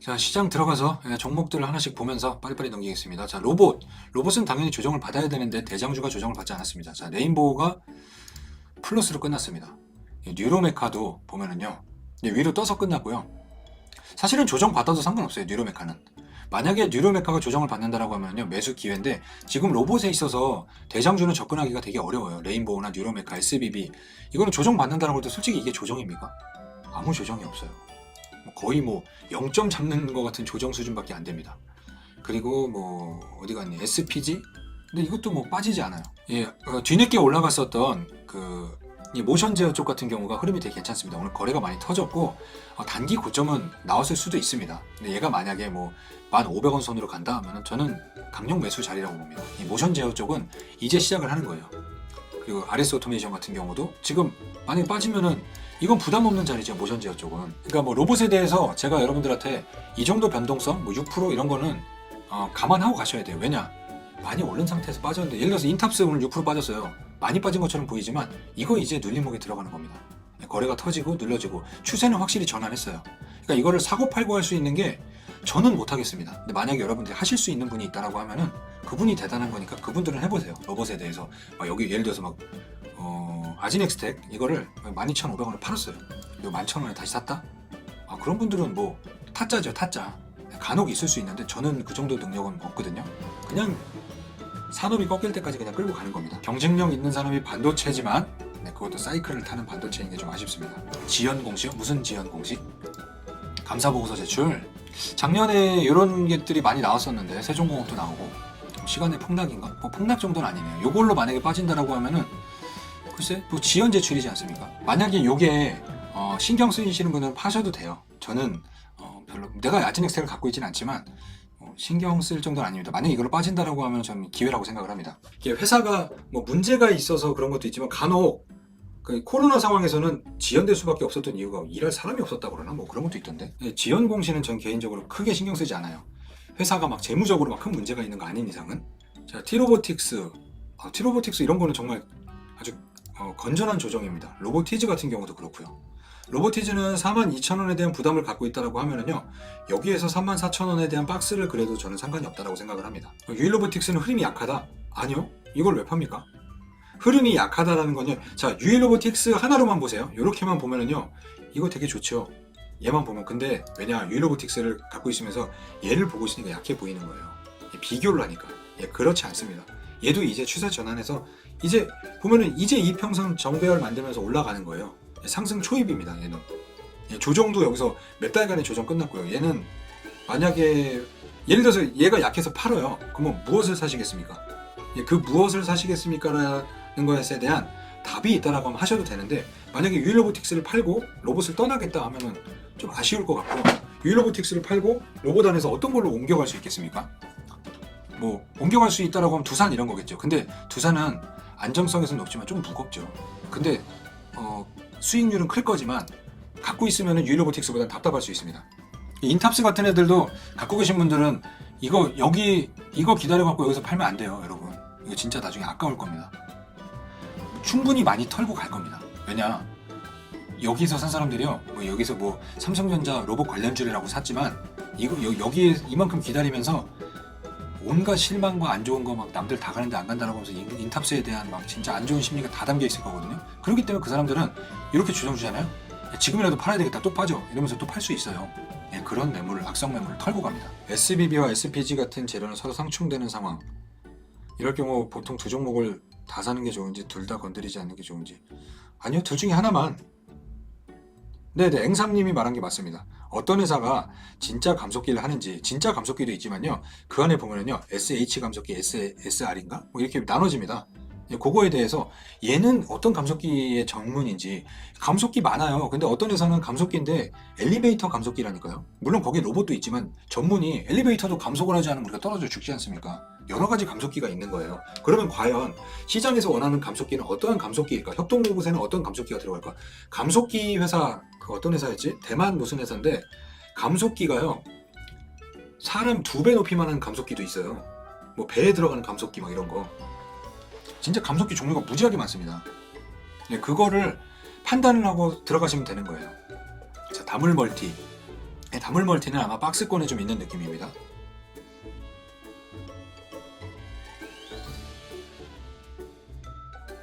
자 시장 들어가서 예, 종목들을 하나씩 보면서 빨리빨리 넘기겠습니다. 자 로봇 로봇은 당연히 조정을 받아야 되는데 대장주가 조정을 받지 않았습니다. 자 레인보우가 플러스로 끝났습니다. 이 뉴로메카도 보면은요 이제 위로 떠서 끝났고요. 사실은 조정 받아도 상관없어요 뉴로메카는. 만약에 뉴로메카가 조정을 받는다라고 하면요 매수 기회인데 지금 로봇에 있어서 대장주는 접근하기가 되게 어려워요. 레인보우나 뉴로메카, SBB 이거는 조정 받는다라고 해도 솔직히 이게 조정입니까? 아무 조정이 없어요. 뭐 거의 뭐 0점 잡는 것 같은 조정 수준밖에 안 됩니다. 그리고 뭐 어디 갔니 SPG? 근데 이것도 뭐 빠지지 않아요. 예, 어, 뒤늦게 올라갔었던 그이 모션 제어 쪽 같은 경우가 흐름이 되게 괜찮습니다. 오늘 거래가 많이 터졌고 어, 단기 고점은 나왔을 수도 있습니다. 근데 얘가 만약에 뭐 1,500원 선으로 간다 하면은 저는 강력 매수 자리라고 봅니다. 이 모션 제어 쪽은 이제 시작을 하는 거예요. 그리고 RS 오토메이션 같은 경우도 지금 만약에 빠지면은 이건 부담 없는 자리죠 모션 제어 쪽은. 그러니까 뭐 로봇에 대해서 제가 여러분들한테 이 정도 변동성, 뭐 6% 이런 거는 어, 감안하고 가셔야 돼요. 왜냐? 많이 오른 상태에서 빠졌는데 예를 들어서 인탑스 오늘 6% 빠졌어요. 많이 빠진 것처럼 보이지만 이거 이제 눌림목에 들어가는 겁니다. 거래가 터지고 눌러지고 추세는 확실히 전환했어요. 그러니까 이거를 사고 팔고 할 수 있는 게 저는 못 하겠습니다. 근데 만약에 여러분들이 하실 수 있는 분이 있다라고 하면은 그분이 대단한 거니까 그분들은 해보세요. 로봇에 대해서 막 여기 예를 들어서 막 어, 아지넥스텍 이거를 12,500원에 팔았어요. 이거 11,000원에 다시 샀다? 아, 그런 분들은 뭐 타짜죠, 타짜. 간혹 있을 수 있는데 저는 그 정도 능력은 없거든요. 그냥 산업이 꺾일 때까지 그냥 끌고 가는 겁니다. 경쟁력 있는 산업이 반도체지만 네, 그것도 사이클을 타는 반도체인 게 좀 아쉽습니다. 지연 공시요? 무슨 지연 공시? 감사 보고서 제출. 작년에 이런 것들이 많이 나왔었는데 세종공업도 나오고 시간의 폭락인가? 뭐 폭락 정도는 아니네요. 요걸로 만약에 빠진다라고 하면은 글쎄 뭐 지연 제출이지 않습니까? 만약에 요게 어, 신경 쓰이시는 분은 파셔도 돼요. 저는 어, 별로 내가 아진엑셀을 갖고 있지는 않지만 어, 신경 쓸 정도는 아닙니다. 만약에 이걸로 빠진다라고 하면 저는 기회라고 생각을 합니다. 이게 회사가 뭐 문제가 있어서 그런 것도 있지만 간혹 그 코로나 상황에서는 지연될 수밖에 없었던 이유가 일할 사람이 없었다 그러나 뭐 그런 것도 있던데 예, 지연 공시는 전 개인적으로 크게 신경 쓰지 않아요. 회사가 막 재무적으로 막 큰 문제가 있는 거 아닌 이상은 자 티로보틱스 아, 티로보틱스 이런 거는 정말 아주 어, 건전한 조정입니다. 로보티즈 같은 경우도 그렇고요. 로보티즈는 42,000원에 대한 부담을 갖고 있다고 하면은요 여기에서 34,000원에 대한 박스를 그래도 저는 상관이 없다고 생각을 합니다. 유일로보틱스는 흐름이 약하다? 아니요. 이걸 왜 팝니까? 흐름이 약하다라는 건요. 자, 유일로보틱스 하나로만 보세요. 이렇게만 보면은요. 이거 되게 좋죠. 얘만 보면 근데 왜냐 유일로보틱스를 갖고 있으면서 얘를 보고 있으니까 약해 보이는 거예요. 비교를 하니까. 예, 그렇지 않습니다. 얘도 이제 추세 전환해서 이제 보면은 이제 이평선 정배열 만들면서 올라가는 거예요. 예, 상승 초입입니다. 얘는 예, 조정도 여기서 몇 달간의 조정 끝났고요. 얘는 만약에 예를 들어서 얘가 약해서 팔아요. 그러면 무엇을 사시겠습니까? 예, 그 무엇을 사시겠습니까라는 것에 대한 답이 있다라고 하면 하셔도 되는데 만약에 유일로보틱스를 팔고 로봇을 떠나겠다 하면은 좀 아쉬울 것 같고 유일로보틱스를 팔고 로봇 안에서 어떤 걸로 옮겨갈 수 있겠습니까? 뭐 옮겨갈 수 있다라고 하면 두산 이런 거겠죠. 근데 두산은 안정성에서는 높지만 좀 무겁죠. 근데 어, 수익률은 클 거지만 갖고 있으면 유일로보틱스보다 답답할 수 있습니다. 이 인탑스 같은 애들도 갖고 계신 분들은 이거 여기 이거 기다려 갖고 여기서 팔면 안 돼요, 여러분. 이거 진짜 나중에 아까울 겁니다. 충분히 많이 털고 갈 겁니다. 왜냐? 여기서 산 사람들이요. 뭐 여기서 뭐 삼성전자 로봇 관련주라고 샀지만 이거 여, 여기에 이만큼 기다리면서 온갖 실망과 안 좋은 거 막 남들 다 가는데 안 간다라고 하면서 인- 인탑스에 대한 막 진짜 안 좋은 심리가 다 담겨 있을 거거든요. 그렇기 때문에 그 사람들은 이렇게 주정 주잖아요. 야, 지금이라도 팔아야 되겠다. 또 빠져. 이러면서 또 팔 수 있어요. 예, 그런 매물을 악성 매물을 털고 갑니다. SBB와 SPG 같은 재료는 서로 상충되는 상황. 이럴 경우 보통 두 종목을 다 사는 게 좋은지 둘 다 건드리지 않는 게 좋은지 아니요 둘 중에 하나만 네네 앵삼님이 말한 게 맞습니다. 어떤 회사가 진짜 감속기를 하는지 진짜 감속기도 있지만요 그 안에 보면은요 SH 감속기 S, SR인가? 뭐 이렇게 나눠집니다. 예, 그거에 대해서 얘는 어떤 감속기의 전문인지 감속기 많아요 근데 어떤 회사는 감속기인데 엘리베이터 감속기라니까요 물론 거기 로봇도 있지만 전문이 엘리베이터도 감속을 하지 않으면 우리가 떨어져 죽지 않습니까 여러 가지 감속기가 있는 거예요 그러면 과연 시장에서 원하는 감속기는 어떠한 감속기일까? 협동 로봇에는 어떤 감속기가 들어갈까? 감속기 회사 그 어떤 회사였지? 대만 무슨 회사인데 감속기가요 사람 두 배 높이만한 감속기도 있어요. 뭐 배에 들어가는 감속기 막 이런 거 진짜 감속기 종류가 무지하게 많습니다. 네, 그거를 판단을 하고 들어가시면 되는 거예요. 자 다물 멀티 네, 다물 멀티는 아마 박스권에 좀 있는 느낌입니다.